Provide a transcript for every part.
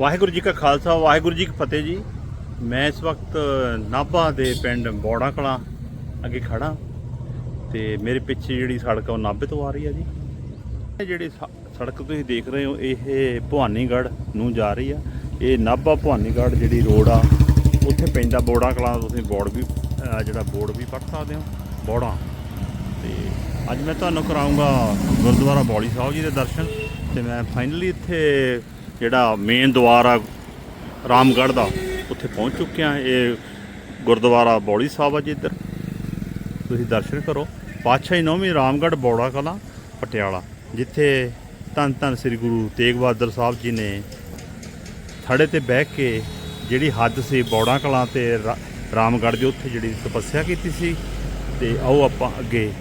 ਵਾਹਿਗੁਰੂ ਜੀ ਕਾ ਖਾਲਸਾ, ਵਾਹਿਗੁਰੂ ਜੀ ਕੀ ਫਤਿਹ ਜੀ। ਮੈਂ ਇਸ ਵਕਤ ਨਾਭਾ ਦੇ ਪਿੰਡ ਬੋੜਾ ਕਲਾਂ ਅੱਗੇ ਖੜਾ ਤੇ ਮੇਰੇ ਪਿੱਛੇ ਜਿਹੜੀ ਸੜਕ ਆ ਉਹ ਨਾਭੇ ਤੋਂ ਆ ਰਹੀ ਹੈ ਜੀ। ਇਹ ਜਿਹੜੀ ਸ- ਸੜਕ ਤੁਸੀਂ ਦੇਖ ਰਹੇ ਹੋ, ਇਹ ਭਵਾਨੀਗੜ੍ਹ ਨੂੰ ਜਾ ਰਹੀ ਆ। ਇਹ ਨਾਭਾ ਭਵਾਨੀਗੜ੍ਹ ਜਿਹੜੀ ਰੋਡ ਆ, ਉੱਥੇ ਪੈਂਦਾ ਬੋੜਾ ਕਲਾਂ ਤੁਸੀਂ ਬੋਰਡ ਵੀ ਜਿਹੜਾ ਬੋਰਡ ਵੀ ਪੜ੍ਹ ਸਕਦੇ ਹੋ, ਬੋੜਾ। ਤੇ ਅੱਜ ਮੈਂ ਤੁਹਾਨੂੰ ਕਰਾਉਂਗਾ ਗੁਰਦੁਆਰਾ ਬੌਲੀ ਸਾਹਿਬ ਜੀ ਦੇ ਦਰਸ਼ਨ ਤੇ ਮੈਂ ਫਾਈਨਲੀ ਇੱਥੇ ਜਿਹੜਾ ਮੇਨ ਦੁਆਰ ਆ ਰਾਮਗੜ੍ਹ ਦਾ, ਉੱਥੇ ਪਹੁੰਚ ਚੁੱਕਿਆ ਇਹ ਗੁਰਦੁਆਰਾ ਬੌੜੀ ਸਾਹਿਬ ਆ ਜੀ ਇੱਧਰ। ਤੁਸੀਂ ਦਰਸ਼ਨ ਕਰੋ। ਪਾਤਸ਼ਾਹੀ ਨੌਵੀਂ ਰਾਮਗੜ੍ਹ ਬੌੜਾ ਕਲਾਂ, ਪਟਿਆਲਾ, ਜਿੱਥੇ ਧੰਨ ਧੰਨ ਸ੍ਰੀ ਗੁਰੂ ਤੇਗ ਬਹਾਦਰ ਸਾਹਿਬ ਜੀ ਨੇ ਥੜੇ ਤੇ ਬਹਿ ਕੇ ਜਿਹੜੀ ਹੱਦ ਸੀ ਬੌੜਾ ਕਲਾਂ ਤੇ ਰਾ- ਰਾਮਗੜ੍ਹ ਦੇ ਉੱਥੇ ਜਿਹੜੀ ਤਪੱਸਿਆ ਕੀਤੀ ਸੀ, ਤੇ ਆਓ ਆਪਾਂ ਅੱਗੇ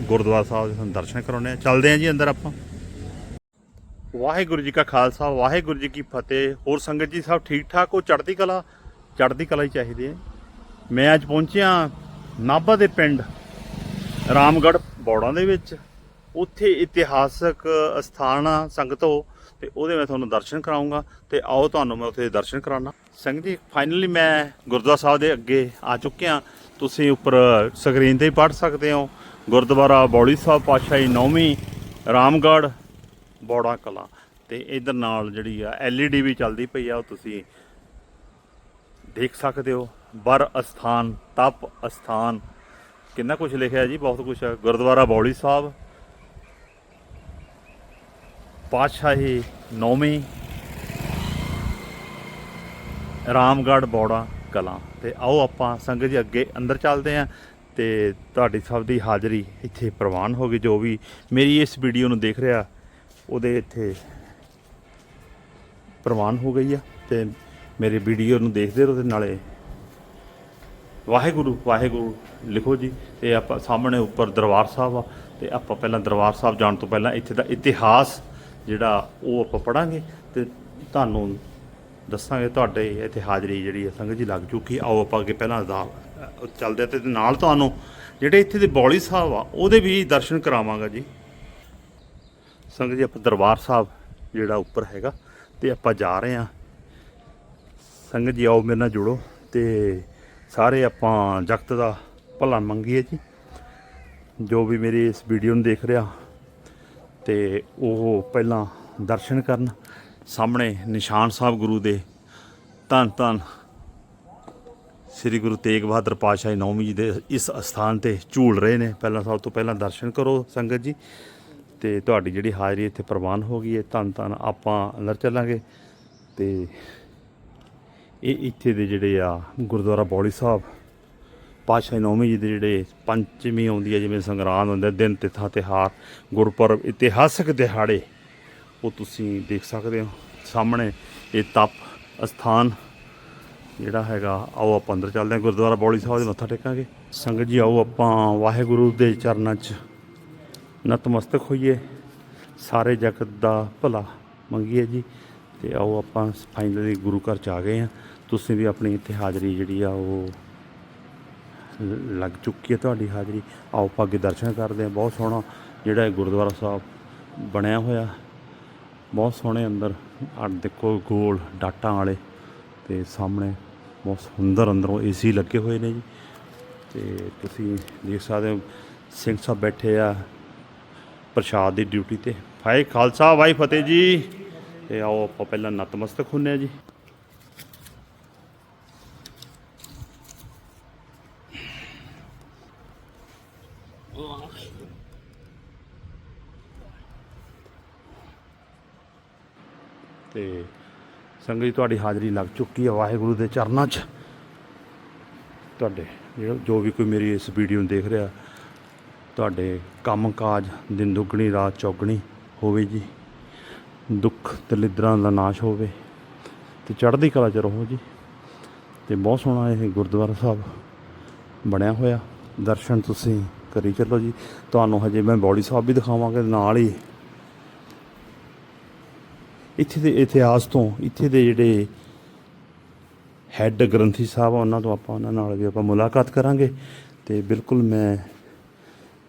ਗੁਰਦੁਆਰਾ ਸਾਹਿਬ ਦੇ ਦਰਸ਼ਨ ਕਰਾਉਣੇ ਆ ਚੱਲਦੇ ਆ ਜੀ ਅੰਦਰ ਆਪਾਂ। ਵਾਹਿਗੁਰੂ ਜੀ ਕਾ ਖਾਲਸਾ, ਵਾਹਿਗੁਰੂ ਜੀ ਕੀ ਫਤਿਹ। ਹੋਰ ਸੰਗਤ ਜੀ ਸਭ ਠੀਕ ਠਾਕ ਹੋ ਚੜ੍ਹਦੀ ਕਲਾ ਚੜ੍ਹਦੀ ਕਲਾ ਹੀ ਚਾਹੀਦੀ ਹੈ। ਮੈਂ ਅੱਜ ਪਹੁੰਚਿਆ ਨਾਭਾ ਦੇ ਪਿੰਡ, ਰਾਮਗੜ੍ਹ ਬੌੜਾਂ ਦੇ ਵਿੱਚ। ਉੱਥੇ ਇਤਿਹਾਸਕ ਸਥਾਨ ਆ ਸੰਗਤੋ, ਤੇ ਉਹਦੇ ਮੈਂ ਤੁਹਾਨੂੰ ਦਰਸ਼ਨ ਕਰਾਉਂਗਾ ਤੇ ਆਓ ਤੁਹਾਨੂੰ ਮੈਂ ਉੱਥੇ ਦਰਸ਼ਨ ਕਰਾਉਣਾ ਸੰਗਤ ਜੀ ਫਾਈਨਲੀ ਮੈਂ ਗੁਰਦੁਆਰਾ ਸਾਹਿਬ ਦੇ ਅੱਗੇ ਆ ਚੁੱਕਿਆ। ਤੁਸੀਂ ਉੱਪਰ ਸਕਰੀਨ ਤੇ ਹੀ ਪੜ੍ਹ ਸਕਦੇ ਹੋ। ਗੁਰਦੁਆਰਾ ਬੌਲੀ ਸਾਹਿਬ ਪਾਤਸ਼ਾਹੀ ਨੌਵੀਂ, ਰਾਮਗੜ੍ਹ ਬੌੜਾ ਕਲਾ ਤੇ ਇਧਰ ਨਾਲ ਜਿਹੜੀ ਆ LED ਵੀ ਚੱਲਦੀ ਪਈ ਆ, ਉਹ ਤੁਸੀਂ ਦੇਖ ਸਕਦੇ ਹੋ। ਬਰ ਅਸਥਾਨ, ਤਪ ਅਸਥਾਨ, ਕਿੰਨਾ ਕੁਝ ਲਿਖਿਆ ਜੀ, ਬਹੁਤ ਕੁਝ ਹੈ ਗੁਰਦੁਆਰਾ ਬੌਲੀ ਸਾਹਿਬ, ਪਾਤਸ਼ਾਹੀ ਨੌਵੀਂ, ਰਾਮਗੜ੍ਹ ਬੌੜਾ ਕਲਾਂ। ਤੇ ਆਓ ਆਪਾਂ ਸੰਗਤ ਜੀ ਅੱਗੇ ਅੰਦਰ ਚੱਲਦੇ ਆਂ ਤੇ ਤੁਹਾਡੀ ਸਭ ਦੀ ਹਾਜ਼ਰੀ ਇੱਥੇ ਪ੍ਰਵਾਨ ਹੋ ਗਈ, ਜੋ ਵੀ ਮੇਰੀ ਇਸ ਵੀਡੀਓ ਨੂੰ ਦੇਖ ਰਿਹਾ ਉਹਦੇ ਇੱਥੇ ਪ੍ਰਵਾਨ ਹੋ ਗਈ ਆ ਤੇ ਮੇਰੇ ਵੀਡੀਓ ਨੂੰ ਦੇਖਦੇ ਰਹੋ ਤੇ ਨਾਲੇ ਵਾਹਿਗੁਰੂ ਵਾਹਿਗੁਰੂ ਲਿਖੋ ਜੀ ਤੇ ਆਪਾਂ ਸਾਹਮਣੇ ਉੱਪਰ ਦਰਬਾਰ ਸਾਹਿਬ ਆ ਤੇ ਆਪਾਂ ਪਹਿਲਾਂ ਦਰਬਾਰ ਸਾਹਿਬ ਜਾਣ ਤੋਂ ਪਹਿਲਾਂ ਇੱਥੇ ਦਾ ਇਤਿਹਾਸ ਜਿਹੜਾ ਉਹ ਆਪਾਂ ਪੜਾਂਗੇ ਤੇ ਤੁਹਾਨੂੰ ਦੱਸਾਂਗੇ ਤੁਹਾਡੇ ਇੱਥੇ ਹਾਜ਼ਰੀ ਜਿਹੜੀ ਹੈ ਸੰਗਤ ਜੀ ਲੱਗ ਚੁੱਕੀ ਆਓ ਆਪਾਂ ਅੱਗੇ ਪਹਿਲਾਂ ਦਾ ਚੱਲਦੇ ਹਾਂ ਤੇ ਨਾਲ ਤੁਹਾਨੂੰ ਜਿਹੜੇ ਇੱਥੇ ਦੇ ਬੌਲੀ ਸਾਹਿਬ ਆ, ਉਹਦੇ ਵੀ ਦਰਸ਼ਨ ਕਰਾਵਾਂਗਾ ਜੀ। ਸੰਗਤ ਜੀ, ਆਪਾਂ ਦਰਬਾਰ ਸਾਹਿਬ ਜਿਹੜਾ ਉੱਪਰ ਹੈਗਾ ਤੇ ਆਪਾਂ ਜਾ ਰਹੇ ਹਾਂ। ਸੰਗਤ ਜੀ, ਆਓ ਮੇਰੇ ਨਾਲ ਜੁੜੋ ਤੇ ਸਾਰੇ ਆਪਾਂ ਜਗਤ ਦਾ ਭਲਾ ਮੰਗੀਏ ਜੀ। ਜੋ ਵੀ ਮੇਰੀ ਇਸ ਵੀਡੀਓ ਨੂੰ ਦੇਖ ਰਿਹਾ ਤੇ ਉਹ ਪਹਿਲਾਂ ਦਰਸ਼ਨ ਕਰਨ, ਸਾਹਮਣੇ ਨਿਸ਼ਾਨ ਸਾਹਿਬ ਗੁਰੂ ਦੇ। ਧੰਨ ਧੰਨ ਸ੍ਰੀ ਗੁਰੂ ਤੇਗ ਬਹਾਦਰ ਪਾਤਸ਼ਾਹੀ ਨੌਮੀ ਜੀ ਦੇ ਇਸ ਅਸਥਾਨ ਤੇ ਝੂਲ ਰਹੇ ਨੇ। ਪਹਿਲਾਂ ਸਭ ਤੋਂ ਪਹਿਲਾਂ ਦਰਸ਼ਨ ਕਰੋ ਸੰਗਤ ਜੀ। ਤੇ ਤੁਹਾਡੀ ਜਿਹੜੀ ਹਾਜ਼ਰੀ ਇੱਥੇ ਪ੍ਰਵਾਨ ਹੋ ਗਈ ਹੈ, ਧੰਨ ਧੰਨ, ਆਪਾਂ ਅੰਦਰ ਚੱਲਾਂਗੇ। ਤੇ ਇਹ ਇੱਥੇ ਦੇ ਜਿਹੜੇ ਆ ਗੁਰਦੁਆਰਾ ਬੌਲੀ ਸਾਹਿਬ, ਪਾਤਸ਼ਾਹੀ ਨੌਵੀਂ ਜੀ ਦੇ ਜਿਹੜੇ ਪੰਚਮੀ ਆਉਂਦੀ ਹੈ, ਜਿਵੇਂ ਸੰਗਰਾਂਦ ਹੁੰਦਾ, ਦਿਨ ਤਿਥਾ ਤਿਹਾਰ ਗੁਰਪੁਰਬ, ਇਤਿਹਾਸਕ ਦਿਹਾੜੇ, ਉਹ ਤੁਸੀਂ ਦੇਖ ਸਕਦੇ ਹੋ। ਸਾਹਮਣੇ ਇਹ ਤਪ ਅਸਥਾਨ ਜਿਹੜਾ ਹੈਗਾ, ਆਓ ਆਪਾਂ ਅੰਦਰ ਚੱਲਦੇ ਹਾਂ, ਗੁਰਦੁਆਰਾ ਬੌਲੀ ਸਾਹਿਬ ਦੇ ਮੱਥਾ ਟੇਕਾਂਗੇ। ਸੰਗਤ ਜੀ, ਆਓ ਆਪਾਂ ਵਾਹਿਗੁਰੂ ਦੇ ਚਰਨਾਂ 'ਚ ਨਤਮਸਤਕ ਹੋਈਏ। ਸਾਰੇ ਜਗਤ ਦਾ ਭਲਾ ਮੰਗੀਏ ਜੀ। ਤੇ ਆਓ ਆਪਾਂ ਫਾਈਨਲੀ ਗੁਰੂ ਘਰ ਚ ਆ ਗਏ ਆ ਤੁਸੀਂ ਵੀ ਆਪਣੀ ਇੱਥੇ ਹਾਜ਼ਰੀ ਜਿਹੜੀ ਆ ਉਹ ਲੱਗ ਚੁੱਕੀ ਹੈ ਤੁਹਾਡੀ ਹਾਜ਼ਰੀ। ਆਓ ਆਪਾਂ ਅੱਗੇ ਦਰਸ਼ਨ ਕਰਦੇ ਆ ਬਹੁਤ ਸੋਹਣਾ ਜਿਹੜਾ ਇਹ ਗੁਰਦੁਆਰਾ ਸਾਹਿਬ ਬਣਿਆ ਹੋਇਆ। ਬਹੁਤ ਸੋਹਣੇ ਅੰਦਰ ਆ ਦੇਖੋ ਗੋਲ ਡਾਟਾਂ ਵਾਲੇ ਤੇ ਸਾਹਮਣੇ ਬਹੁਤ ਸੁੰਦਰ ਅੰਦਰੋਂ ਏਸੀ ਲੱਗੇ ਹੋਏ ਨੇ ਜੀ। ਤੇ ਤੁਸੀਂ ਦੇਖ ਸਕਦੇ ਹੋ, ਸਿੰਘ ਸਾਹਿਬ ਬੈਠੇ ਆ। ਪ੍ਰਸ਼ਾਦ ਦੀ ਡਿਊਟੀ ਤੇ। ਭਾਈ ਖਾਲਸਾ, ਵਾਹਿ ਫਤਿਹ ਜੀ। ਤੇ ਆਓ ਆਪਾਂ ਪਹਿਲਾਂ ਨਤਮਸਤਕ ਹੁੰਨੇ ਆ ਜੀ। ਤੇ ਸੰਗਤ ਜੀ, ਤੁਹਾਡੀ ਹਾਜ਼ਰੀ ਲੱਗ ਚੁੱਕੀ ਹੈ ਵਾਹਿਗੁਰੂ ਦੇ ਚਰਨਾਂ 'ਚ। ਤੁਹਾਡੇ ਜਿਹੜਾ ਜੋ ਵੀ ਕੋਈ ਮੇਰੀ ਇਸ ਵੀਡੀਓ ਨੂੰ ਦੇਖ ਰਿਹਾ ਤੁਹਾਡੇ ਕੰਮ ਕਾਜ ਦਿਨ ਦੁੱਗਣੀ ਰਾਤ ਚੌਗਣੀ ਹੋਵੇ ਜੀ। ਦੁੱਖ ਦਲਿੱਦਰਾਂ ਦਾ ਨਾਸ਼ ਹੋਵੇ ਤੇ ਚੜ੍ਹਦੀ ਕਲਾ 'ਚ ਰਹੋ ਜੀ। ਤੇ ਬਹੁਤ ਸੋਹਣਾ ਇਹ ਗੁਰਦੁਆਰਾ ਸਾਹਿਬ ਬਣਿਆ ਹੋਇਆ। ਦਰਸ਼ਨ ਤੁਸੀਂ ਕਰੀ ਚੱਲੋ ਜੀ। ਤੁਹਾਨੂੰ ਹਜੇ ਮੈਂ ਬੌੜੀ ਸਾਹਿਬ ਵੀ ਦਿਖਾਵਾਂਗੇ, ਨਾਲ ਹੀ ਇੱਥੇ ਦੇ ਇਤਿਹਾਸ ਤੋਂ ਇੱਥੇ ਦੇ ਜਿਹੜੇ ਹੈੱਡ ਗ੍ਰੰਥੀ ਸਾਹਿਬ ਆ, ਉਹਨਾਂ ਤੋਂ ਆਪਾਂ, ਉਹਨਾਂ ਨਾਲ ਵੀ ਆਪਾਂ ਮੁਲਾਕਾਤ ਕਰਾਂਗੇ। ਤੇ ਬਿਲਕੁਲ ਮੈਂ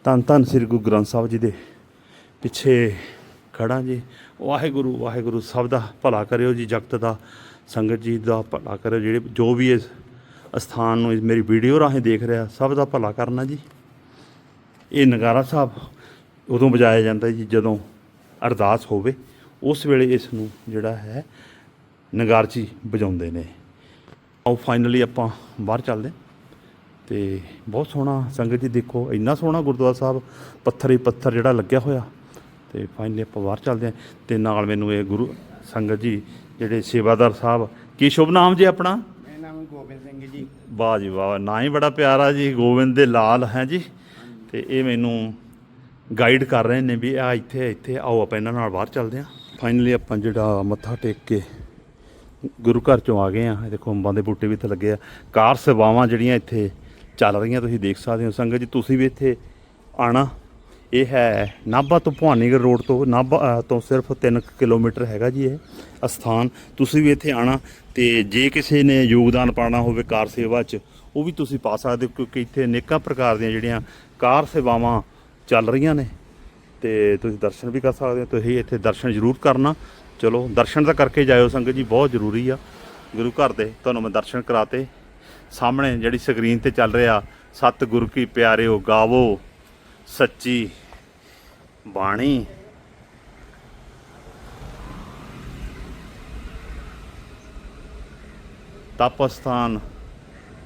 ਧੰਨ ਧੰਨ ਸ੍ਰੀ ਗੁਰੂ ਗ੍ਰੰਥ ਸਾਹਿਬ ਜੀ ਦੇ ਪਿੱਛੇ ਖੜਾ ਜੀ। ਵਾਹਿਗੁਰੂ ਵਾਹਿਗੁਰੂ ਸਭ ਦਾ ਭਲਾ ਕਰਿਓ ਜੀ, ਜਗਤ ਦਾ, ਸੰਗਤ ਜੀ ਦਾ ਭਲਾ ਕਰਿਓ। ਜਿਹੜੇ ਜੋ ਵੀ ਇਸ ਅਸਥਾਨ ਨੂੰ ਇਸ ਮੇਰੀ ਵੀਡੀਓ ਰਾਹੀਂ ਦੇਖ ਰਿਹਾ, ਸਭ ਦਾ ਭਲਾ ਕਰਨਾ ਜੀ। ਇਹ ਨਗਾਰਾ ਸਾਹਿਬ ਉਦੋਂ ਵਜਾਇਆ ਜਾਂਦਾ ਜੀ, ਜਦੋਂ ਅਰਦਾਸ ਹੋਵੇ, ਉਸ ਵੇਲੇ ਇਸ ਨੂੰ ਜਿਹੜਾ ਹੈ, ਨਗਾਰਚੀ ਵਜਾਉਂਦੇ ਨੇ। ਆਓ ਫਾਈਨਲੀ ਆਪਾਂ ਬਾਹਰ ਚੱਲਦੇ ਹਾਂ। ਤੇ ਬਹੁਤ ਸੋਹਣਾ ਸੰਗਤ ਜੀ ਦੇਖੋ ਇੰਨਾ ਸੋਹਣਾ ਗੁਰਦੁਆਰਾ ਸਾਹਿਬ ਪੱਥਰ ਹੀ ਪੱਥਰ ਜਿਹੜਾ ਲੱਗਿਆ ਹੋਇਆ। ਤੇ ਫਾਈਨਲੀ ਆਪਾਂ ਬਾਹਰ ਚੱਲਦੇ ਹਾਂ ਤੇ ਨਾਲ ਮੈਨੂੰ ਇਹ ਗੁਰੂ ਸੰਗਤ ਜੀ ਜਿਹੜੇ ਸੇਵਾਦਾਰ ਸਾਹਿਬ ਕੀ ਸ਼ੁਭ ਨਾਮ ਜੀ ਆਪਣਾ? ਮੇਰਾ ਨਾਮ ਗੋਬਿੰਦ ਸਿੰਘ ਜੀ। ਵਾਹ ਜੀ ਵਾਹ ਨਾਂ ਹੀ ਬੜਾ ਪਿਆਰਾ ਜੀ ਗੋਬਿੰਦ ਦੇ ਲਾਲ ਹੈ ਜੀ। ਤੇ ਇਹ ਮੈਨੂੰ ਗਾਈਡ ਕਰ ਰਹੇ ਨੇ ਵੀ ਆ ਇੱਥੇ ਇੱਥੇ ਆਓ ਆਪਾਂ ਇਹਨਾਂ ਨਾਲ ਬਾਹਰ ਚੱਲਦੇ ਹਾਂ। ਫਾਈਨਲੀ ਆਪਾਂ ਜਿਹੜਾ ਮੱਥਾ ਟੇਕ ਕੇ ਗੁਰੂ ਘਰ ਚੋਂ ਆ ਗਏ ਆ ਦੇਖੋ ਅੰਬਾਂ ਦੇ ਬੂਟੇ ਵੀ ਇੱਥੇ ਲੱਗੇ ਆ। ਕਾਰ ਸੇਵਾਵਾਂ ਜਿਹੜੀਆਂ ਇੱਥੇ ਚੱਲ ਰਹੀਆਂ, ਤੁਸੀਂ ਦੇਖ ਸਕਦੇ ਹੋ ਸੰਗਤ ਜੀ, ਤੁਸੀਂ ਵੀ ਇੱਥੇ ਆਣਾ ਇਹ ਹੈ ਨਾਭਾ ਤੋਂ ਭਵਾਨੀਗੜ੍ਹ ਰੋਡ ਤੋਂ, ਨਾਭਾ ਤੋਂ ਸਿਰਫ 3 ਕਿਲੋਮੀਟਰ ਹੈਗਾ ਜੀ ਇਹ ਅਸਥਾਨ। ਤੁਸੀਂ ਵੀ ਇੱਥੇ ਆਣਾ ਤੇ ਜੇ ਕਿਸੇ ਨੇ ਯੋਗਦਾਨ ਪਾਣਾ ਹੋਵੇ ਕਾਰ ਸੇਵਾ 'ਚ, ਉਹ ਵੀ ਤੁਸੀਂ ਪਾ ਸਕਦੇ ਹੋ, ਕਿਉਂਕਿ ਇੱਥੇ ਅਨੇਕਾਂ ਪ੍ਰਕਾਰ ਦੀਆਂ ਜਿਹੜੀਆਂ ਕਾਰ ਸੇਵਾਵਾਂ ਚੱਲ ਰਹੀਆਂ ਨੇ। ਤੇ ਤੁਸੀਂ ਦਰਸ਼ਨ ਵੀ ਕਰ ਸਕਦੇ ਹੋ, ਤੁਸੀਂ ਇੱਥੇ ਦਰਸ਼ਨ ਜ਼ਰੂਰ ਕਰਨਾ। ਚਲੋ, ਦਰਸ਼ਨ ਤਾਂ ਕਰਕੇ ਜਾਇਓ ਸੰਗਤ ਜੀ, ਬਹੁਤ ਜ਼ਰੂਰੀ ਆ। ਗੁਰੂ ਘਰ ਦੇ, ਤੁਹਾਨੂੰ ਮੈਂ ਦਰਸ਼ਨ ਕਰਾਤੇ। ਸਾਹਮਣੇ ਜਿਹੜੀ ਸਕਰੀਨ ਤੇ ਚੱਲ ਰਿਹਾ ਸਤ ਗੁਰੂ ਕੀ ਪਿਆਰਿਓ ਗਾਵੋ, ਸੱਚੀ ਬਾਣੀ। ਤਪ ਸਥਾਨ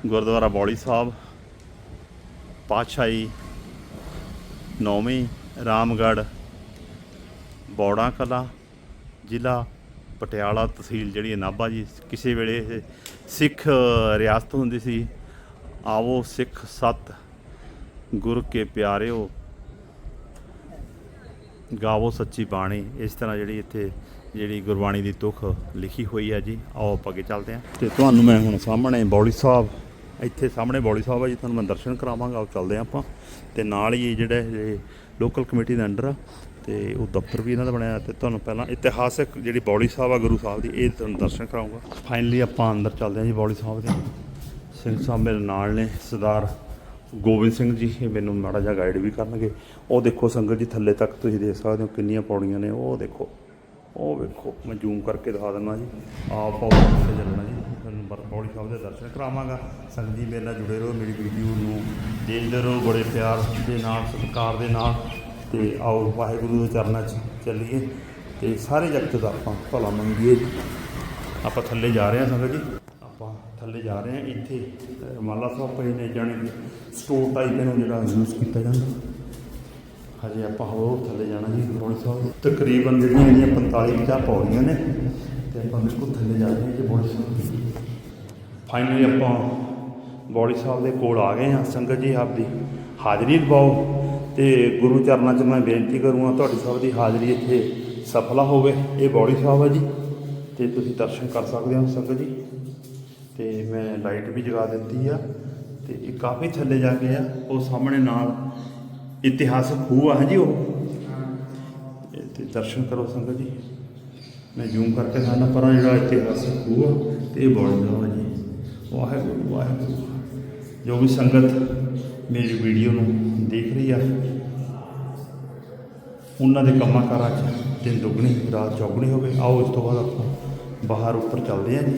ਗੁਰਦੁਆਰਾ ਬੌਲੀ ਸਾਹਿਬ, ਪਾਤਸ਼ਾਹੀ ਨੌਵੀਂ ਰਾਮਗੜ੍ਹ, ਬੌੜਾ ਕਲਾ, ਜ਼ਿਲ੍ਹਾ ਪਟਿਆਲਾ ਤਹਿਸੀਲ ਜਿਹੜੀ ਹੈ ਨਾਭਾ ਜੀ, ਕਿਸੇ ਵੇਲੇ ਇਹ ਸਿੱਖ ਰਿਆਸਤ ਹੁੰਦੀ ਸੀ। ਆਵੋ ਸਿੱਖ ਸਤ, ਗੁਰ ਕੇ ਪਿਆਰਿਓ, ਗਾਵੋ ਸੱਚੀ ਬਾਣੀ। ਇਸ ਤਰ੍ਹਾਂ ਜਿਹੜੀ ਇੱਥੇ ਜਿਹੜੀ ਗੁਰਬਾਣੀ ਦੀ ਤੁਖ ਲਿਖੀ ਹੋਈ ਹੈ ਜੀ। ਆਓ ਆਪਾਂ ਅੱਗੇ ਚੱਲਦੇ ਹਾਂ। ਤੇ ਤੁਹਾਨੂੰ ਮੈਂ ਹੁਣ ਸਾਹਮਣੇ ਬੌਲੀ ਸਾਹਿਬ, ਇੱਥੇ ਸਾਹਮਣੇ ਬੌਲੀ ਸਾਹਿਬ ਆ ਜੀ, ਤੁਹਾਨੂੰ ਮੈਂ ਦਰਸ਼ਨ ਕਰਾਵਾਂਗਾ। ਆਓ ਚੱਲਦੇ ਹਾਂ ਆਪਾਂ। ਤੇ ਨਾਲ ਹੀ ਜਿਹੜਾ ਇਹ ਲੋਕਲ ਕਮੇਟੀ ਦੇ ਅੰਡਰ ਆ ਤੇ ਉਹ ਦਫ਼ਤਰ ਵੀ ਇਹਨਾਂ ਦਾ ਬਣਿਆ ਤੇ ਤੁਹਾਨੂੰ ਪਹਿਲਾਂ ਇਤਿਹਾਸਕ ਜਿਹੜੀ ਬੌਲੀ ਸਾਹਿਬ ਆ, ਗੁਰੂ ਸਾਹਿਬ ਦੀ, ਇਹ ਤੁਹਾਨੂੰ ਦਰਸ਼ਨ ਕਰਾਉਂਗਾ। ਫਾਈਨਲੀ ਆਪਾਂ ਅੰਦਰ ਚੱਲਦੇ ਹਾਂ ਜੀ ਬੌਲੀ ਸਾਹਿਬ ਦੇ। ਸਿੰਘ ਸਾਹਿਬ ਮੇਰੇ ਨਾਲ ਨੇ, ਸਰਦਾਰ ਗੋਬਿੰਦ ਸਿੰਘ ਜੀ, ਇਹ ਮੈਨੂੰ ਮਾੜਾ ਜਿਹਾ ਗਾਈਡ ਵੀ ਕਰਨਗੇ। ਉਹ ਦੇਖੋ ਸੰਗਤ ਜੀ, ਥੱਲੇ ਤੱਕ ਤੁਸੀਂ ਦੇਖ ਸਕਦੇ ਹੋ ਕਿੰਨੀਆਂ ਪੌੜੀਆਂ ਨੇ। ਉਹ ਦੇਖੋ, ਉਹ ਵੇਖੋ, ਮੈਂ ਜ਼ੂਮ ਕਰਕੇ ਦਿਖਾ ਦਿੰਦਾ ਜੀ। ਆਪ ਪੌੜੀ ਤੇ ਚੱਲਣਾ ਜੀ। ਤੁਹਾਨੂੰ ਬਰ ਸਾਹਿਬ ਦੇ ਦਰਸ਼ਨ ਕਰਾਵਾਂਗਾ। ਸੰਗਤ ਜੀ ਮੇਰੇ ਨਾਲ ਜੁੜੇ ਰਹੋ, ਮੇਰੀ ਵੀਡੀਓ ਨੂੰ ਦੇਖਦੇ ਰਹੋ ਬੜੇ ਪਿਆਰ ਦੇ ਨਾਲ, ਸਤਿਕਾਰ ਦੇ ਨਾਲ। ਤੇ ਆਓ ਵਾਹਿਗੁਰੂ ਦੇ ਚਰਨਾਂ 'ਚ ਚੱਲੀਏ ਤੇ ਸਾਰੇ ਜਗਤ ਦਾ ਆਪਾਂ ਭਲਾ ਮੰਗੀਏ। ਆਪਾਂ ਥੱਲੇ ਜਾ ਰਹੇ ਹਾਂ ਸੰਗਤ ਜੀ। ਆਪਾਂ ਥੱਲੇ ਜਾ ਰਹੇ ਹਾਂ। ਇੱਥੇ ਮਾਲਾ ਸਾਹਿਬ ਪਏ ਨੇ ਜਾਣੇ ਕਿ ਸਟੋਰ ਟਾਈਪ ਇਹਨੂੰ ਜਿਹੜਾ ਯੂਜ਼ ਕੀਤਾ ਜਾਂਦਾ। ਹਜੇ ਆਪਾਂ ਹੋਰ ਥੱਲੇ ਜਾਣਾ ਜੀ ਬੋੜੀ ਸਾਹਿਬ। ਤਕਰੀਬਨ ਜਿਹੜੀਆਂ ਇਹਦੀਆਂ 45 50 ਪੌੜੀਆਂ ਨੇ ਤੇ ਆਪਾਂ ਬਿਲਕੁਲ ਥੱਲੇ ਜਾ ਰਹੇ ਹਾਂ ਜੀ ਬੋੜੀ ਸਾਹਿਬ ਫਾਈਨਲੀ ਆਪਾਂ ਬੋੜੀ ਸਾਹਿਬ ਦੇ ਕੋਲ ਆ ਗਏ ਹਾਂ। ਸੰਗਤ ਜੀ ਆਪਦੀ ਹਾਜ਼ਰੀ ਲਵਾਓ ਤੇ ਗੁਰੂ ਚਰਨਾਂ 'ਚ ਮੈਂ ਬੇਨਤੀ ਕਰੂੰਗਾ ਤੁਹਾਡੀ ਸਭ ਦੀ ਹਾਜ਼ਰੀ ਇੱਥੇ ਸਫਲਾ ਹੋਵੇ। ਇਹ ਬੌੜੀ ਸਾਹਿਬ ਹੈ ਜੀ। ਤੇ ਤੁਸੀਂ ਦਰਸ਼ਨ ਕਰ ਸਕਦੇ ਹੋ ਸੰਗਤ ਜੀ। ਤੇ ਮੈਂ ਲਾਈਟ ਵੀ ਜਗਾ ਦਿੱਤੀ ਆ ਤੇ ਇਹ ਕਾਫੀ ਥੱਲੇ ਜਾ ਕੇ ਆ। ਉਹ ਸਾਹਮਣੇ ਨਾਲ ਇਤਿਹਾਸਕ ਖੂਹ ਆ ਜੀ ਉਹ? ਇਹ ਤੇ ਦਰਸ਼ਨ ਕਰੋ ਸੰਗਤ ਜੀ। ਮੈਂ ਜ਼ੂਮ ਕਰਕੇ ਦਿਖਾਉਣਾ ਪਰ ਜਿਹੜਾ ਇਤਿਹਾਸਕ ਖੂਹ ਆ, ਤੇ ਇਹ ਬੌੜੀ ਸਾਹਿਬ ਹੈ ਜੀ। ਵਾਹਿਗੁਰੂ ਵਾਹਿਗੁਰੂ। ਜੋ ਵੀ ਸੰਗਤ ਮੇਰੀ ਵੀਡੀਓ ਨੂੰ ਦੇਖ ਰਹੀ ਆ। ਉਹਨਾਂ ਦੇ ਕੰਮਾਂ ਕਾਰਾਂ 'ਚ ਦਿਨ ਦੁੱਗਣੀ, ਰਾਤ ਚੌਗਣੀ ਹੋਵੇ ਆਓ ਇਸ ਤੋਂ ਬਾਅਦ ਆਪਾਂ ਬਾਹਰ ਉੱਪਰ ਚੱਲਦੇ ਹਾਂ ਜੀ।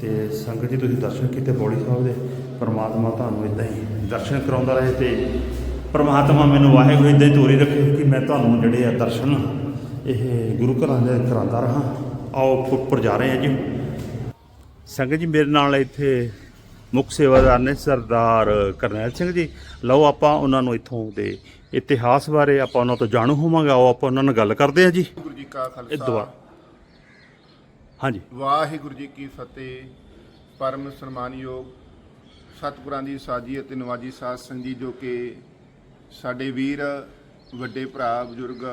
ਤੇ ਸੰਗਤ ਜੀ, ਤੁਸੀਂ ਦਰਸ਼ਨ ਕੀਤੇ ਬੋੜੀ ਸਾਹਿਬ ਦੇ। ਪਰਮਾਤਮਾ ਤੁਹਾਨੂੰ ਇਦਾਂ ਹੀ ਦਰਸ਼ਨ ਕਰਾਉਂਦਾ ਰਹੇ ਤੇ ਪਰਮਾਤਮਾ ਮੈਨੂੰ ਵਾਹਿਗੁਰੂ ਇਦਾਂ ਹੀ ਤੋਰੀ ਰੱਖੇ ਕਿ ਮੈਂ ਤੁਹਾਨੂੰ ਜਿਹੜੇ ਆ ਦਰਸ਼ਨ ਇਹ ਗੁਰੂ ਘਰਾਂ ਦੇ ਕਰਾਉਂਦਾ ਰਹਾ। ਆਓ ਉੱਪਰ ਜਾ ਰਹੇ ਹਾਂ ਜੀ। ਸੰਗਤ ਜੀ, ਮੇਰੇ ਨਾਲ ਇੱਥੇ ਮੁੱਖ ਸੇਵਾਦਾਰ ਨੇ ਸਰਦਾਰ ਕਰਨੈਲ ਸਿੰਘ ਜੀ ਲਓ ਆਪਾਂ ਉਹਨਾਂ ਨੂੰ ਇੱਥੋਂ ਦੇ ਇਤਿਹਾਸ ਬਾਰੇ ਆਪਾਂ ਉਹਨਾਂ ਤੋਂ ਜਾਣੂ ਹੋਵਾਂਗੇ ਆਓ ਆਪਾਂ ਉਹਨਾਂ ਨਾਲ ਗੱਲ ਕਰਦੇ ਹਾਂ ਜੀ। ਗੁਰੂ ਜੀ ਕਾ ਇਹ ਦੁਆ ਖਾਲਸਾ ਹਾਂਜੀ। ਵਾਹਿਗੁਰੂ ਜੀ ਕੀ ਫਤਿਹ ਪਰਮ ਸਨਮਾਨਯੋਗ ਸਤਿਗੁਰਾਂ ਦੀ ਸਾਜੀ ਅਤੇ ਨਵਾਜੀ ਸਾਧ ਸੰਗਤ ਜੀ ਜੋ ਕਿ ਸਾਡੇ ਵੀਰ ਵੱਡੇ ਭਰਾ ਬਜ਼ੁਰਗ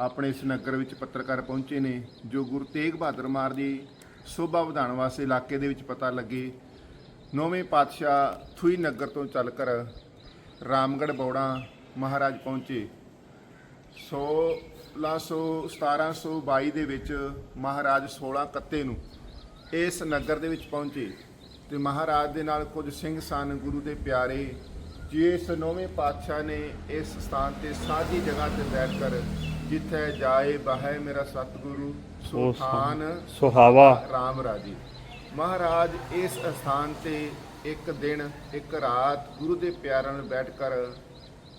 ਆਪਣੇ ਇਸ ਨਗਰ ਵਿੱਚ ਪੱਤਰਕਾਰ ਪਹੁੰਚੇ ਨੇ ਜੋ ਗੁਰੂ ਤੇਗ ਬਹਾਦਰ ਮਾਰ ਦੀ ਸੋਭਾ ਵਧਾਉਣ ਵਾਸਤੇ ਇਲਾਕੇ ਦੇ ਵਿੱਚ ਪਤਾ ਲੱਗੇ। ਨੌਵੇਂ ਪਾਤਸ਼ਾਹ ਥੂਈ ਨਗਰ ਤੋਂ ਚੱਲ ਕਰ ਰਾਮਗੜ੍ਹ ਬੌੜਾ ਮਹਾਰਾਜ ਪਹੁੰਚੇ। 1600 1722 ਦੇ ਵਿੱਚ ਮਹਾਰਾਜ 16 ਕੱਤੇ ਨੂੰ ਇਸ ਨਗਰ ਦੇ ਵਿੱਚ ਪਹੁੰਚੇ ਤੇ ਮਹਾਰਾਜ ਦੇ ਨਾਲ ਕੁਝ ਸਿੰਘ ਸਨ ਗੁਰੂ ਦੇ ਪਿਆਰੇ ਜਿਸ ਨੌਵੇਂ ਪਾਤਸ਼ਾਹ ਨੇ ਇਸ ਸਥਾਨ ਤੇ ਸਾਜੀ ਜਗ੍ਹਾ ਤੇ ਬੈਠ ਕਰ ਜਿੱਥੇ ਜਾਏ ਬਾਹੈ ਮੇਰਾ ਸਤਿਗੁਰੂ ਸੋ ਸੋ ਸਥਾਨ ਥਾਨ ਸੁਹਾਵਾ। ਰਾਮ ਰਾਜੀ। ਮਹਾਰਾਜ, ਇਸ ਅਸਥਾਨ ਤੇ ਇੱਕ ਦਿਨ, ਇੱਕ ਰਾਤ ਗੁਰੂ ਦੇ ਪਿਆਰਾਂ ਨਾਲ ਬੈਠ ਕਰ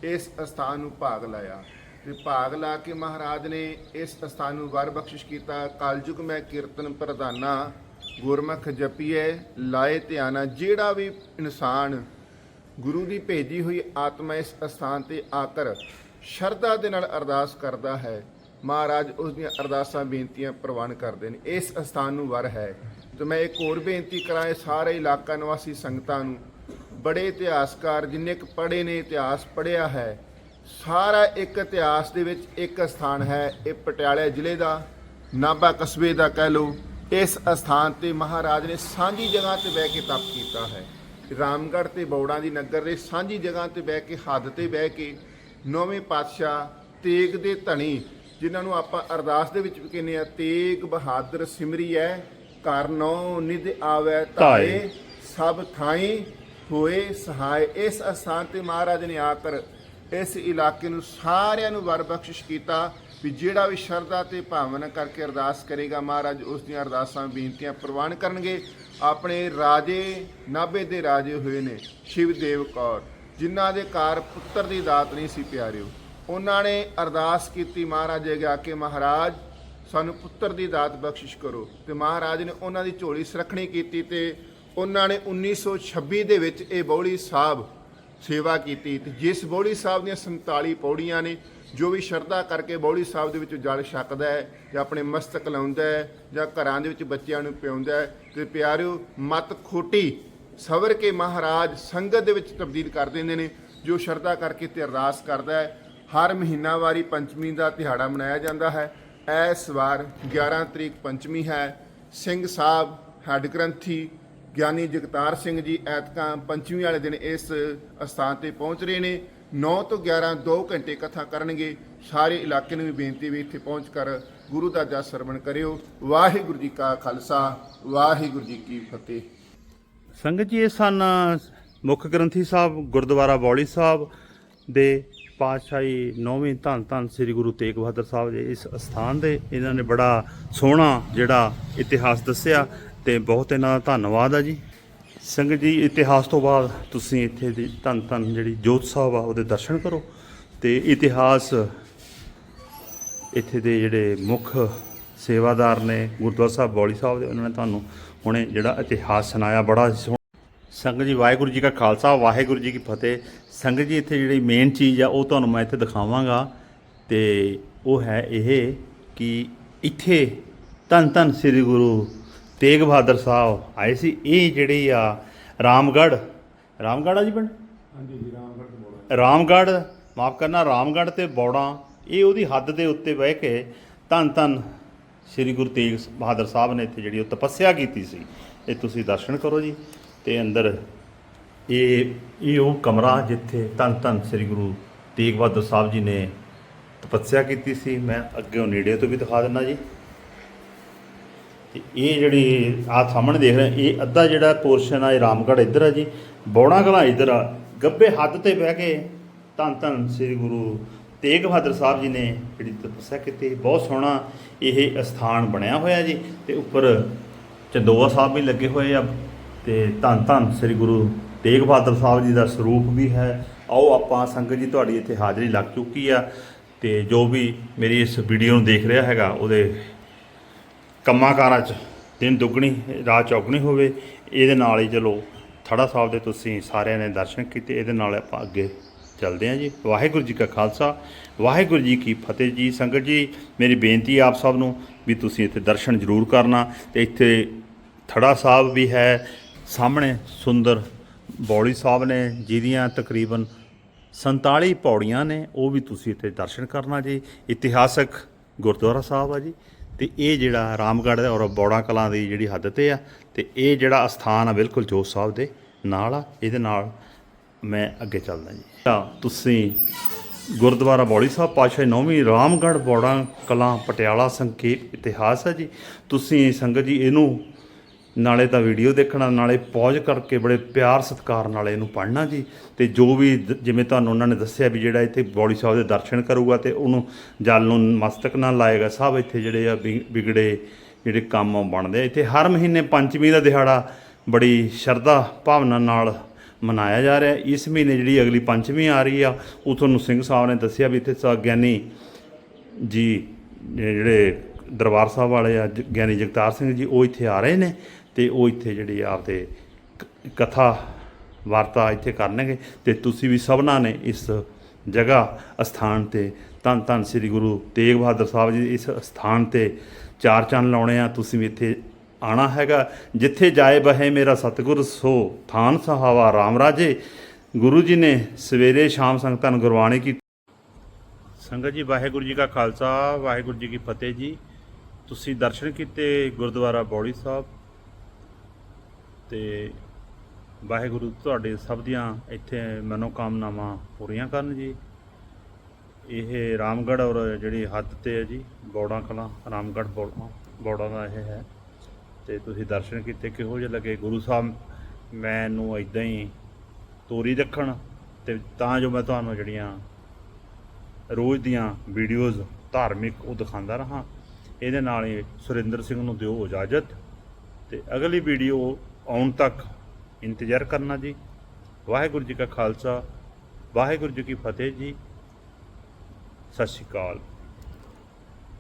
ਇਸ ਅਸਥਾਨ ਨੂੰ ਭਾਗ ਲਾਇਆ। ਤੇ ਭਾਗ ਲਾ ਕੇ ਮਹਾਰਾਜ ਨੇ ਇਸ ਅਸਥਾਨ ਨੂੰ ਵਰ ਬਖਸ਼ਿਸ਼ ਕੀਤਾ। ਕਲਯੁਗ ਮੈਂ ਕੀਰਤਨ ਪ੍ਰਧਾਨਾ, ਗੁਰਮੁਖ ਜਪੀਏ ਲਾਏ ਧਿਆਨਾ, ਜਿਹੜਾ ਵੀ ਇਨਸਾਨ ਗੁਰੂ ਦੀ ਭੇਜੀ ਹੋਈ ਆਤਮਾ ਇਸ ਅਸਥਾਨ ਤੇ ਆਕਰ ਸ਼ਰਧਾ ਦੇ ਨਾਲ ਅਰਦਾਸ ਕਰਦਾ ਹੈ, ਮਹਾਰਾਜ ਉਸ ਦੀਆਂ ਅਰਦਾਸਾਂ, ਬੇਨਤੀਆਂ ਪ੍ਰਵਾਨ ਕਰਦੇ ਨੇ। ਇਸ ਅਸਥਾਨ ਨੂੰ ਵਰ ਹੈ। ਤੇ ਮੈਂ ਇੱਕ ਹੋਰ ਬੇਨਤੀ ਕਰਾਂ, ਇਹ ਸਾਰੇ ਇਲਾਕਾ ਨਿਵਾਸੀ ਸੰਗਤਾਂ ਨੂੰ, ਬੜੇ ਇਤਿਹਾਸਕਾਰ ਜਿੰਨੇ ਕੁ ਪੜ੍ਹੇ ਨੇ, ਇਤਿਹਾਸ ਪੜ੍ਹਿਆ ਹੈ, ਸਾਰਾ ਇੱਕ ਇਤਿਹਾਸ ਦੇ ਵਿੱਚ ਇੱਕ ਸਥਾਨ ਹੈ, ਇਹ ਪਟਿਆਲੇ ਜ਼ਿਲ੍ਹੇ ਦਾ, ਨਾਭਾ ਕਸਬੇ ਦਾ ਕਹਿ ਲਓ, ਇਸ ਅਸਥਾਨ ਤੇ ਮਹਾਰਾਜ ਨੇ ਸਾਂਝੀ ਜਗ੍ਹਾ ਤੇ ਬਹਿ ਕੇ ਤਪ ਕੀਤਾ ਹੈ। ਰਾਮਗੜ੍ਹ ਤੇ ਬੌੜਾਂ ਦੀ ਨਗਰ ਦੇ ਸਾਂਝੀ ਜਗ੍ਹਾ ਤੇ ਬਹਿ ਕੇ, ਹੱਦ ਤੇ ਬਹਿ ਕੇ, ਨੌਵੇਂ ਪਾਤਸ਼ਾਹ ਤੇਗ ਦੇ ਧਣੀ, ਜਿਨ੍ਹਾਂ ਨੂੰ ਆਪਾਂ ਅਰਦਾਸ ਦੇ ਵਿੱਚ ਵੀ ਕਹਿੰਦੇ ਆ ਤੇਗ ਬਹਾਦਰ ਸਿਮਰੀ ਹੈ ਘਰ ਨੌ ਨਿਧ ਆਵੈ ਧਾਏ। ਸਭ ਥਾਈ ਹੋਏ ਸਹਾਇ ਇਸ ਅਸਥਾਨ ਤੇ ਮਹਾਰਾਜ ਨੇ ਆ ਕਰ ਇਸ ਇਲਾਕੇ ਨੂੰ ਸਾਰਿਆਂ ਨੂੰ ਵਰ ਬਖਸ਼ਿਸ਼ ਕੀਤਾ ਵੀ ਜਿਹੜਾ ਵੀ ਸ਼ਰਧਾ ਤੇ ਭਾਵਨਾ ਕਰਕੇ ਅਰਦਾਸ ਕਰੇਗਾ ਮਹਾਰਾਜ ਉਸ ਦੀਆਂ ਅਰਦਾਸਾਂ ਬੇਨਤੀਆਂ ਪ੍ਰਵਾਨ ਕਰਨਗੇ। ਆਪਣੇ ਰਾਜੇ ਨਾਭੇ ਦੇ ਰਾਜੇ ਹੋਏ ਨੇ ਸ਼ਿਵਦੇਵ ਕੌਰ ਜਿਨ੍ਹਾਂ ਦੇ ਘਰ ਪੁੱਤਰ ਦੀ ਦਾਤ ਨਹੀਂ ਸੀ ਪਿਆਰਿਓ। ਉਹਨਾਂ ਨੇ ਅਰਦਾਸ ਕੀਤੀ ਮਹਾਰਾਜ ਅੱਗੇ ਆ ਕੇ ਮਹਾਰਾਜ ਸਾਨੂੰ ਪੁੱਤਰ ਦੀ ਦਾਤ ਬਖਸ਼ਿਸ਼ ਕਰੋ। ਤੇ ਮਹਾਰਾਜ ਨੇ ਉਹਨਾਂ ਦੀ ਝੋਲੀ ਸਰਖਣੀ ਕੀਤੀ ਤੇ ਉਹਨਾਂ ਨੇ 1926 ਦੇ ਵਿੱਚ ਇਹ ਬੌਲੀ ਸਾਹਿਬ ਸੇਵਾ ਕੀਤੀ। ਤੇ ਜਿਸ ਬੌਲੀ ਸਾਹਿਬ ਦੀਆਂ 47 ਪੌੜੀਆਂ ਨੇ, ਜੋ ਵੀ ਸ਼ਰਧਾ ਕਰਕੇ ਬੌਲੀ ਸਾਹਿਬ ਦੇ ਵਿੱਚ ਜਲ ਛਕਦਾ ਹੈ ਜਾਂ ਆਪਣੇ ਮਸਤਕ ਲਾਉਂਦਾ ਹੈ ਜਾਂ ਘਰਾਂ ਦੇ ਵਿੱਚ ਬੱਚਿਆਂ ਨੂੰ ਪਿਆਉਂਦਾ ਹੈ, ਤੇ ਪਿਆਰਿਓ, ਮਤ ਖੋਟੀ ਸਵਰ ਕੇ ਮਹਾਰਾਜ ਸੰਗਤ ਦੇ ਵਿੱਚ ਤਬਦੀਲ ਕਰ ਦਿੰਦੇ ਨੇ, ਜੋ ਸ਼ਰਧਾ ਕਰਕੇ ਤੇ ਅਰਦਾਸ ਕਰਦਾ ਹੈ। ਹਰ ਮਹੀਨਾਵਾਰੀ ਪੰਚਮੀ ਦਾ ਦਿਹਾੜਾ ਮਨਾਇਆ ਜਾਂਦਾ ਹੈ। ਇਸ ਵਾਰ 11 ਤਰੀਕ ਪੰਚਮੀ ਹੈ। ਸਿੰਘ ਸਾਹਿਬ, ਹੈੱਡ ਗ੍ਰੰਥੀ ਗਿਆਨੀ ਜਗਤਾਰ ਸਿੰਘ ਜੀ ਐਤਕਾਂ ਪੰਚਮੀ ਵਾਲੇ ਦਿਨ ਇਸ ਅਸਥਾਨ ਤੇ ਪਹੁੰਚ ਰਹੇ ਨੇ। 9 ਤੋਂ 11 2 ਘੰਟੇ ਕਥਾ ਕਰਨਗੇ। ਸਾਰੇ ਇਲਾਕੇ ਨੂੰ ਵੀ ਬੇਨਤੀ ਵੀ ਇੱਥੇ ਪਹੁੰਚ ਕਰ ਗੁਰੂ ਦਾ ਜਸ ਸਰਵਣ ਕਰਿਓ। ਵਾਹਿਗੁਰੂ ਜੀ ਕਾ ਖਾਲਸਾ, ਵਾਹਿਗੁਰੂ ਜੀ ਕੀ ਫਤਿਹ। ਸੰਗਤ ਜੀ, ਇਹ ਸਨ ਮੁੱਖ ਗ੍ਰੰਥੀ ਸਾਹਿਬ ਗੁਰਦੁਆਰਾ ਬੌਲੀ ਸਾਹਿਬ ਦੇ ਪਾਤਸ਼ਾਹੀ ਨੌਵੀਂ ਧੰਨ ਧੰਨ ਸ੍ਰੀ ਗੁਰੂ ਤੇਗ ਬਹਾਦਰ ਸਾਹਿਬ ਦੇ ਇਸ ਸਥਾਨ ਦੇ ਇਹਨਾਂ ਨੇ ਬੜਾ ਸੋਹਣਾ ਜਿਹੜਾ ਇਤਿਹਾਸ ਦੱਸਿਆ ਤੇ ਬਹੁਤ ਇਹਨਾਂ ਦਾ ਧੰਨਵਾਦ ਆ ਜੀ। ਸੰਗਤ ਜੀ, ਇਤਿਹਾਸ ਤੋਂ ਬਾਅਦ ਤੁਸੀਂ ਇੱਥੇ ਦੀ ਧੰਨ ਧੰਨ ਜਿਹੜੀ ਜੋਤ ਸਾਹਿਬ ਆ, ਉਹਦੇ ਦਰਸ਼ਨ ਕਰੋ ਤੇ ਇਤਿਹਾਸ ਇੱਥੇ ਦੇ ਜਿਹੜੇ ਮੁੱਖ ਸੇਵਾਦਾਰ ਨੇ ਗੁਰਦੁਆਰਾ ਸਾਹਿਬ, ਬੌਲੀ ਸਾਹਿਬ ਦੇ, ਉਹਨਾਂ ਨੇ ਤੁਹਾਨੂੰ ਹੁਣੇ ਜਿਹੜਾ ਇਤਿਹਾਸ ਸੁਣਾਇਆ, ਬੜਾ ਸੋਹਣਾ ਸੰਗਤ ਜੀ ਵਾਹਿਗੁਰੂ ਜੀ ਕਾ ਖਾਲਸਾ ਵਾਹਿਗੁਰੂ ਜੀ ਕੀ ਫਤਿਹ। ਸੰਗਤ ਜੀ ਇੱਥੇ ਜਿਹੜੀ ਮੇਨ ਚੀਜ਼ ਆ ਉਹ ਤੁਹਾਨੂੰ ਮੈਂ ਇੱਥੇ ਦਿਖਾਵਾਂਗਾ। ਤੇ ਉਹ ਹੈ ਇਹ ਕਿ ਇੱਥੇ ਧੰਨ ਧੰਨ ਸ੍ਰੀ ਗੁਰੂ ਤੇਗ ਬਹਾਦਰ ਸਾਹਿਬ ਆਏ ਸੀ। ਇਹ ਜਿਹੜੀ ਆ ਰਾਮਗੜ੍ਹ ਰਾਮਗੜ੍ਹ ਆ ਜੀ ਪਿੰਡ? ਹਾਂਜੀ ਜੀ ਰਾਮਗੜ੍ਹ ਮਾਫ ਕਰਨਾ ਰਾਮਗੜ੍ਹ ਤੇ ਬੌੜਾਂ ਇਹ ਉਹਦੀ ਹੱਦ ਦੇ ਉੱਤੇ ਬਹਿ ਕੇ ਧੰਨ ਧੰਨ ਸ੍ਰੀ ਗੁਰੂ ਤੇਗ ਬਹਾਦਰ ਸਾਹਿਬ ਨੇ ਇੱਥੇ ਜਿਹੜੀ ਉਹ ਤਪੱਸਿਆ ਕੀਤੀ ਸੀ। ਇਹ ਤੁਸੀਂ ਦਰਸ਼ਨ ਕਰੋ ਜੀ। ਤੇ ਅੰਦਰ ਇਹ ਇਹ ਉਹ ਕਮਰਾ ਜਿੱਥੇ ਧੰਨ ਧੰਨ ਸ੍ਰੀ ਗੁਰੂ ਤੇਗ ਬਹਾਦਰ ਸਾਹਿਬ ਜੀ ਨੇ ਤਪੱਸਿਆ ਕੀਤੀ ਸੀ। ਮੈਂ ਅੱਗੇ ਨੇੜੇ ਤੋਂ ਵੀ ਦਿਖਾ ਦਿੰਦਾ ਜੀ। ਤੇ ਇਹ ਜਿਹੜੀ ਆ ਸਾਹਮਣੇ ਦੇਖ ਰਹੇ, ਇਹ ਅੱਧਾ ਜਿਹੜਾ ਪੋਰਸ਼ਨ ਆ, ਇਹ ਰਾਮਗੜ੍ਹ ਇੱਧਰ ਆ ਜੀ। ਬੌਣਾ ਕਲਾ ਇੱਧਰ ਆ। ਗੱਬੇ ਹੱਦ ਤੇ ਬਹਿ ਕੇ ਧੰਨ ਧੰਨ ਸ੍ਰੀ ਗੁਰੂ ਤੇਗ ਬਹਾਦਰ ਸਾਹਿਬ ਜੀ ਨੇ ਜਿਹੜੀ ਤਪੱਸਿਆ ਕੀਤੀ, ਬਹੁਤ ਸੋਹਣਾ ਇਹ ਅਸਥਾਨ ਬਣਿਆ ਹੋਇਆ ਜੀ। ਤੇ ਉੱਪਰ ਚੰਦੋਆ ਸਾਹਿਬ ਵੀ ਲੱਗੇ ਹੋਏ ਆ। ਤੇ ਧੰਨ ਧੰਨ ਸ੍ਰੀ ਗੁਰੂ ਤੇਗ ਬਹਾਦਰ ਸਾਹਿਬ ਜੀ ਦਾ ਸਰੂਪ ਵੀ ਹੈ। ਆਓ ਆਪਾਂ ਸੰਗਤ ਜੀ ਤੁਹਾਡੀ ਇੱਥੇ ਹਾਜ਼ਰੀ ਲੱਗ ਚੁੱਕੀ ਆ ਤੇ ਜੋ ਵੀ ਮੇਰੀ ਇਸ ਵੀਡੀਓ ਨੂੰ ਦੇਖ ਰਿਹਾ ਹੈਗਾ, ਉਹਦੇ ਕੰਮਾਂ ਕਾਰਾਂ 'ਚ ਦਿਨ ਦੁੱਗਣੀ, ਰਾਤ ਚੌਗਣੀ ਹੋਵੇ, ਇਹਦੇ ਨਾਲ ਹੀ ਚਲੋ ਥੜਾ ਸਾਹਿਬ ਦੇ ਤੁਸੀਂ ਸਾਰਿਆਂ ਨੇ ਦਰਸ਼ਨ ਕੀਤੇ, ਇਹਦੇ ਨਾਲ ਆਪਾਂ ਅੱਗੇ ਚੱਲਦੇ ਹਾਂ ਜੀ। ਵਾਹਿਗੁਰੂ ਜੀ ਕਾ ਖਾਲਸਾ, ਵਾਹਿਗੁਰੂ ਜੀ ਕੀ ਫਤਿਹ ਜੀ। ਸੰਗਤ ਜੀ, ਮੇਰੀ ਬੇਨਤੀ ਆਪ ਸਭ ਨੂੰ ਵੀ ਤੁਸੀਂ ਇੱਥੇ ਦਰਸ਼ਨ ਜ਼ਰੂਰ ਕਰਨਾ ਤੇ ਇੱਥੇ ਥੜਾ ਸਾਹਿਬ ਵੀ ਹੈ ਸਾਹਮਣੇ ਸੁੰਦਰ ਬੌਲੀ ਸਾਹਿਬ ਨੇ ਜਿਹਦੀਆਂ ਤਕਰੀਬਨ 47 ਪੌੜੀਆਂ ਨੇ, ਉਹ ਵੀ ਤੁਸੀਂ ਇੱਥੇ ਦਰਸ਼ਨ ਕਰਨਾ ਜੀ। ਇਤਿਹਾਸਕ ਗੁਰਦੁਆਰਾ ਸਾਹਿਬ ਆ ਜੀ। ਤੇ ਇਹ ਜਿਹੜਾ ਰਾਮਗੜ੍ਹ ਔਰ ਬੌੜਾ ਕਲਾਂ ਦੀ ਜਿਹੜੀ ਹੱਦ ਤੇ ਆ, ਤੇ ਇਹ ਜਿਹੜਾ ਅਸਥਾਨ ਆ ਬਿਲਕੁਲ ਜੋਤ ਸਾਹਿਬ ਦੇ ਨਾਲ ਆ। ਇਹਦੇ ਨਾਲ ਮੈਂ ਅੱਗੇ ਚੱਲਦਾ ਜੀ। ਤਾਂ ਤੁਸੀਂ ਗੁਰਦੁਆਰਾ ਬੌੜੀ ਸਾਹਿਬ ਪਾਤਸ਼ਾਹੀ ਨੌਵੀਂ ਰਾਮਗੜ੍ਹ ਬੌੜਾ ਕਲਾਂ ਪਟਿਆਲਾ ਸੰਖੇਪ ਇਤਿਹਾਸ ਹੈ ਜੀ। ਤੁਸੀਂ ਸੰਗਤ ਜੀ, ਇਹਨੂੰ ਨਾਲੇ ਤਾਂ ਵੀਡੀਓ ਦੇਖਣਾ, ਨਾਲੇ ਪੌਜ਼ ਕਰਕੇ ਬੜੇ ਪਿਆਰ ਸਤਿਕਾਰ ਨਾਲ ਇਹਨੂੰ ਪੜ੍ਹਨਾ ਜੀ। ਤੇ ਜੋ ਵੀ ਜਿਵੇਂ ਤੁਹਾਨੂੰ ਉਹਨਾਂ ਨੇ ਦੱਸਿਆ ਵੀ ਜਿਹੜਾ ਇੱਥੇ ਬੌੜੀ ਸਾਹਿਬ ਦੇ ਦਰਸ਼ਨ ਕਰੂਗਾ ਤੇ ਉਹਨੂੰ ਜਲ ਨੂੰ ਮਸਤਕ ਨਾਲ ਲਾਏਗਾ, ਸਭ ਇੱਥੇ ਜਿਹੜੇ ਆ ਵਿ- ਵਿਗੜੇ ਜਿਹੜੇ ਕੰਮ ਬਣਦੇ ਆ। ਇੱਥੇ ਹਰ ਮਹੀਨੇ ਪੰਚਮੀ ਦਾ ਦਿਹਾੜਾ ਬੜੀ ਸ਼ਰਧਾ ਭਾਵਨਾ ਨਾਲ ਮਨਾਇਆ ਜਾ ਰਿਹਾ। ਇਸ ਮਹੀਨੇ ਜਿਹੜੀ ਅਗਲੀ ਪੰਚਮੀ ਆ ਰਹੀ ਆ, ਉਹ ਤੁਹਾਨੂੰ ਸਿੰਘ ਸਾਹਿਬ ਨੇ ਦੱਸਿਆ ਵੀ ਇੱਥੇ ਗਿਆਨੀ ਜੀ ਜਿਹੜੇ ਦਰਬਾਰ ਸਾਹਿਬ ਵਾਲੇ ਆ, ਜ- ਗਿਆਨੀ ਜਗਤਾਰ ਸਿੰਘ ਜੀ, ਉਹ ਇੱਥੇ ਆ ਰਹੇ ਨੇ। ਤੇ ਉਹ ਇੱਥੇ ਜਿਹੜੀ ਆਪਦੇ ਕ- ਕਥਾ ਵਾਰਤਾ ਇੱਥੇ ਕਰਨਗੇ ਤੇ ਤੁਸੀਂ ਵੀ ਸਭਨਾਂ ਨੇ ਇਸ ਜਗ੍ਹਾ ਅਸਥਾਨ ਤੇ ਧੰਨ ਧੰਨ ਸ੍ਰੀ ਗੁਰੂ ਤੇਗ ਬਹਾਦਰ ਸਾਹਿਬ ਜੀ ਇਸ ਸਥਾਨ ਤੇ ਚਾਰ ਚੰਨ ਲਾਉਣੇ ਆ, ਤੁਸੀਂ ਵੀ ਇੱਥੇ ਆਣਾ ਹੈਗਾ। ਜਿੱਥੇ ਜਾਏ ਬਹੇ ਮੇਰਾ ਸਤਿਗੁਰ, ਸੋ ਥਾਨ ਸਹਾਵਾ ਰਾਮ ਰਾਜੇ। ਗੁਰੂ ਜੀ ਨੇ ਸਵੇਰੇ ਸ਼ਾਮ ਸੰਗਤਾਂ ਨੂੰ ਗੁਰਬਾਣੀ ਕੀ, ਸੰਗਤ ਜੀ, ਵਾਹਿਗੁਰੂ ਜੀ ਕਾ ਖਾਲਸਾ, ਵਾਹਿਗੁਰੂ ਜੀ ਕੀ ਫਤਿਹ ਜੀ। ਤੁਸੀਂ ਦਰਸ਼ਨ ਕੀਤੇ ਗੁਰਦੁਆਰਾ ਬੌੜੀ ਸਾਹਿਬ। ਤੇ ਵਾਹਿਗੁਰੂ ਤੁਹਾਡੇ ਸਭ ਦੀਆਂ ਇੱਥੇ ਮਨੋਕਾਮਨਾਵਾਂ ਪੂਰੀਆਂ ਕਰਨ ਜੀ। ਇਹ ਰਾਮਗੜ੍ਹ ਔਰ ਜਿਹੜੀ ਹੱਦ ਤੇ ਹੈ ਜੀ, ਬੌੜਾ ਕਲਾਂ, ਰਾਮਗੜ੍ਹ ਬੌੜਾ ਬੌੜਾ ਦਾ ਇਹ ਹੈ। ਤੇ ਤੁਸੀਂ ਦਰਸ਼ਨ ਕੀਤੇ ਕਿਹੋ ਜਿਹੇ ਲੱਗੇ? ਗੁਰੂ ਸਾਹਿਬ, ਮੈਨੂੰ ਇਦਾਂ ਹੀ ਤੋਰੀ ਰੱਖਣ ਤੇ ਤਾਂ ਜੋ ਮੈਂ ਤੁਹਾਨੂੰ ਜਿਹੜੀਆਂ ਰੋਜ਼ ਦੀਆਂ ਵੀਡੀਓਜ਼ ਧਾਰਮਿਕ ਉਹ ਦਿਖਾਉਂਦਾ ਰਹਾ। ਇਹਦੇ ਨਾਲ ਹੀ ਸੁਰਿੰਦਰ ਸਿੰਘ ਨੂੰ ਦਿਓ ਇਜਾਜ਼ਤ। ਤੇ ਅਗਲੀ ਵੀਡੀਓ ਆਉਣ ਤੱਕ ਇੰਤਜ਼ਾਰ ਕਰਨਾ ਜੀ। ਵਾਹਿਗੁਰੂ ਜੀ ਕਾ ਖਾਲਸਾ, ਵਾਹਿਗੁਰੂ ਜੀ ਕੀ ਫਤਿਹ ਜੀ। ਸਤਿ ਸ਼੍ਰੀ ਅਕਾਲ।